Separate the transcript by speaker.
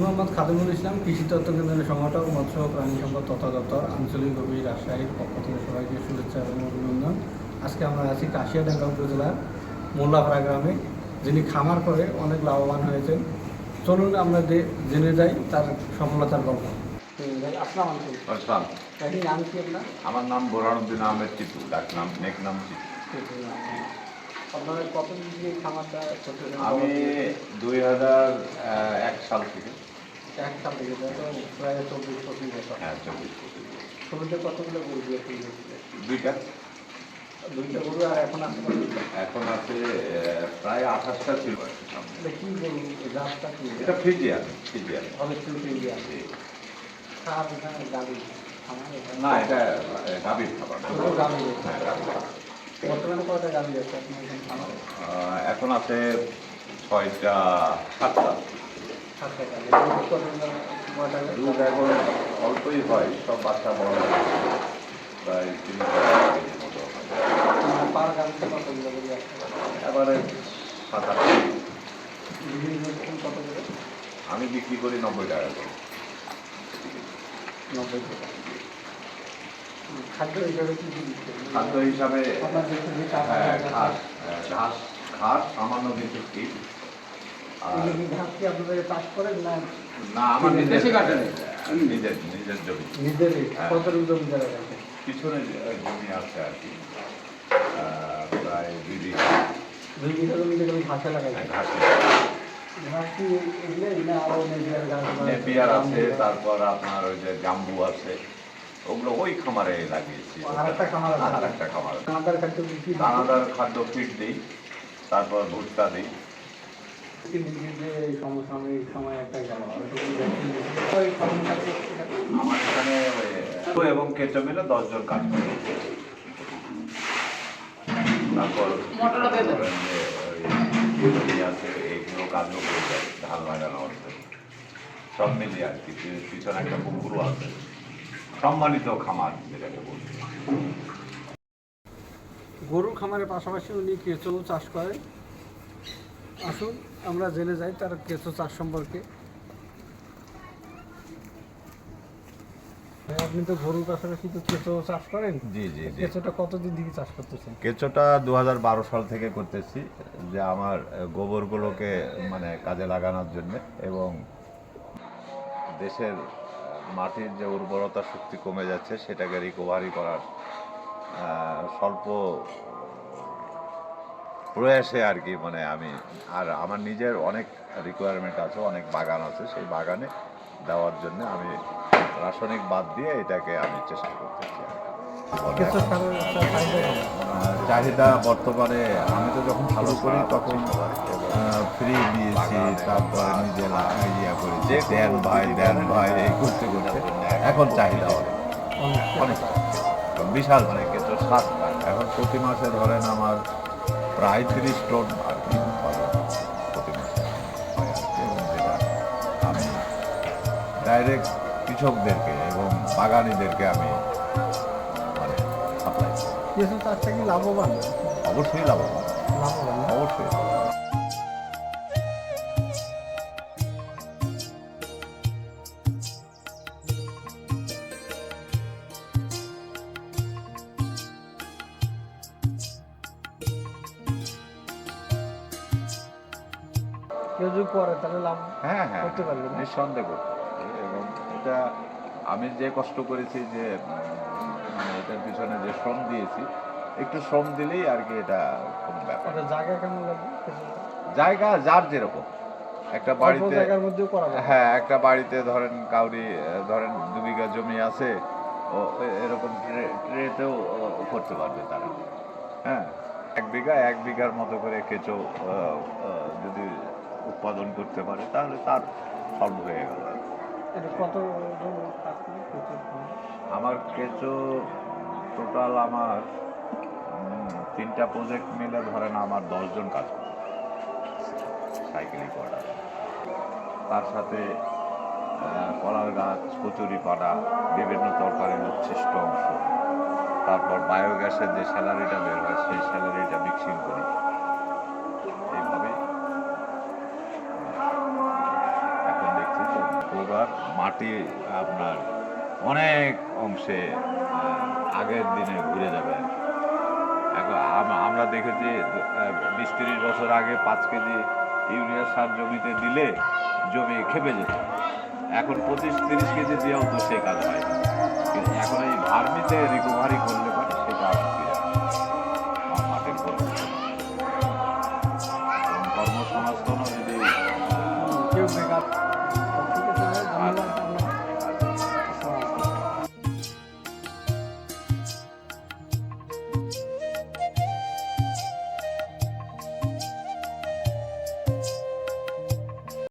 Speaker 1: মোহাম্মদ খাদিমুল ইসলাম কৃষি তত্ত্ব কেন্দ্রের সংগঠক মৎস্য ও প্রাণী সম্পদ তথা দপ্তর আঞ্চলিক গভীর রাজশাহীর পক্ষ থেকে সবাইকে শুভেচ্ছা এবং অভিনন্দন। আজকে আমরা আছি কাশিয়াডাঙ্গা উপজেলার মোল্লাপাড়া গ্রামে যিনি খামার করে অনেক লাভবান হয়েছেন। চলুন আমরা জেনে যাই তার সফলতার গল্প। নাম কি আপনার?
Speaker 2: আমার নাম বোরানুদ্দিন আহমেদ টিপু ডাক নাম নেক নাম টিপু
Speaker 1: আপনার কতদিন খামারটা
Speaker 2: আমি দুই হাজার এক সাল থেকে
Speaker 1: এক সাল থেকে তাই তো প্রায় চব্বিশ বছর
Speaker 2: হ্যাঁ চব্বিশ বছর।
Speaker 1: শুরুতে কতগুলো গরু দিয়ে
Speaker 2: দুইটা।
Speaker 1: দুইটা গরু আর এখন আছে?
Speaker 2: এখন আছে প্রায় আঠাশটা ছিল কি
Speaker 1: গরু জাতটা কি
Speaker 2: এটা ফ্রিজিয়ান ফ্রিজিয়ান।
Speaker 1: ছিল ইন্ডিয়া খারাপ এখানে
Speaker 2: না এটা গাভীর খাবার।
Speaker 1: গাড়ি
Speaker 2: হ্যাঁ গাভীর
Speaker 1: বর্তমানে কয়টা গাড়ি আছে এখানে
Speaker 2: আছে ছয়টা সাতটা।
Speaker 1: দুধ
Speaker 2: এখন অল্পই হয় সব বাচ্চা বড়। প্রায় তিন মতো এবারে সাত আট আমি বিক্রি করি নব্বই টাকা করে।
Speaker 1: নব্বই টাকা। খাদ্য হিসাবে
Speaker 2: খাদ্য হিসাবে হ্যাঁ, ঘাস হ্যাঁ, ঘাস ঘাস সামান্য কিছু ফিট আর
Speaker 1: এই যে ঘাস কি আপনাদের চাষ করেন না?
Speaker 2: না আমার নিজের? নিজের নিজের জমি।
Speaker 1: নিজেরই
Speaker 2: হ্যাঁ।
Speaker 1: কত জমি জায়গা
Speaker 2: পিছনে জমি আছে আর কি। প্রায় দুই বিঘা।
Speaker 1: দুই বিঘা জমিতে গেলে ঘাসে লাগাইছে।
Speaker 2: ঘাস।
Speaker 1: ঘাস কি না আরও নেপিয়ার ঘাস বা
Speaker 2: নেপিয়ার আছে তারপর আপনার ওই যে জাম্বু আছে ওগুলো ওই খামারে লাগিয়েছি।
Speaker 1: আর একটা খামার আছে?
Speaker 2: আর একটা খামার আছে।
Speaker 1: দানাদার খাদ্য কি কি?
Speaker 2: দানাদার খাদ্য ফিট দিই তারপর ভুট্টা দিই। আমার এখানে ওই এবং কেঁচো মিলে দশজন কাজ করে। তারপর ধরেন যে ওই আছে এইগুলো কাজও করে যায় ধান লাগানো আছে সব মিলিয়ে আর কি পিছনে একটা পুকুরও আছে। সম্মানিত খামার যেটাকে বলছি।
Speaker 1: গরুর খামারের পাশাপাশি উনি কেঁচো চাষ করেন। আসুন আমরা জেনে যাই তার কেঁচো চাষ সম্পর্কে। আপনি তো গরুর পাশাপাশি তো কেঁচো চাষ করেন?
Speaker 2: জি জি
Speaker 1: কেঁচোটা কতদিন দিকে চাষ করতেছেন?
Speaker 2: কেঁচোটা দু হাজার বারো সাল থেকে করতেছি যে আমার গোবরগুলোকে মানে কাজে লাগানোর জন্য এবং দেশের মাটির যে উর্বরতা শক্তি কমে যাচ্ছে সেটাকে রিকভারি করার স্বল্প প্রয়াসে আর কি মানে আমি আর আমার নিজের অনেক রিকোয়ারমেন্ট আছে অনেক বাগান আছে সেই বাগানে দেওয়ার জন্য আমি রাসায়নিক বাদ দিয়ে এটাকে আমি চেষ্টা করতেছি
Speaker 1: চাহিদা
Speaker 2: বর্তমানে আমি তো যখন ভালো করি তখন ফ্রি দিয়েছি তারপরে নিজে লা- ইয়া করি যে দেন ভাই দেন ভাই এই করতে করতে এখন চাহিদা অনেক।
Speaker 1: অনেক।
Speaker 2: অনেক। বিশাল মানে কিন্তু সাত এখন প্রতি মাসে ধরেন আমার প্রায় তিরিশ টন আর কি উৎপাদন প্রতি মাসে হয় আর কি। এবং যেটা আমি ডাইরেক্ট কৃষকদেরকে এবং বাগানিদেরকে আমি মানে সাপ্লাই করি
Speaker 1: কেঁচো চাষটা লাভবান।
Speaker 2: অবশ্যই লাভবান।
Speaker 1: লাভবান
Speaker 2: অবশ্যই।
Speaker 1: কেউ যদি করে তাহলে লাভ
Speaker 2: হ্যাঁ হ্যাঁ
Speaker 1: করতে পারবে?
Speaker 2: নিঃসন্দেহ। এবং এটা আমি যে কষ্ট করেছি যে মানে এটার পিছনে যে শ্রম দিয়েছি একটু শ্রম দিলেই আর কি এটা কোনো ব্যাপার
Speaker 1: জায়গা কেমন লাগবে?
Speaker 2: জায়গা যার যেরকম। একটা বাড়িতে হ্যাঁ একটা বাড়িতে ধরেন কাউরি ধরেন দু বিঘা জমি আছে ও এরকম ট্রে- ট্রেতেও করতে পারবে তারা। হ্যাঁ এক বিঘা এক বিঘার মতো করে কেঁচো যদি উৎপাদন করতে পারে তাহলে তার সলভ হয়ে গেল।
Speaker 1: কত?
Speaker 2: আমার কেঁচো টোটাল আমার তিনটা প্রজেক্ট মিলে ধরেন আমার দশজন কাজ করে। সাইকেলিং করা তার সাথে কলার গাছ কচুরি পানা বিভিন্ন তরকারির উচ্ছিষ্ট অংশ। তারপর বায়োগ্যাসের যে স্যালারিটা বের হয় সেই স্যালারিটা মিক্সিং করি। মাটি আপনার অনেক অংশে আগের দিনে ঘুরে যাবে। এখন আমরা দেখেছি বিশ তিরিশ বছর আগে পাঁচ কেজি ইউরিয়া সার জমিতে দিলে জমি খেপে যেত। এখন পঁচিশ তিরিশ কেজি দিয়েও তো সে কাজ হয় এখন এই ভার্মিতে রিকভারি করলে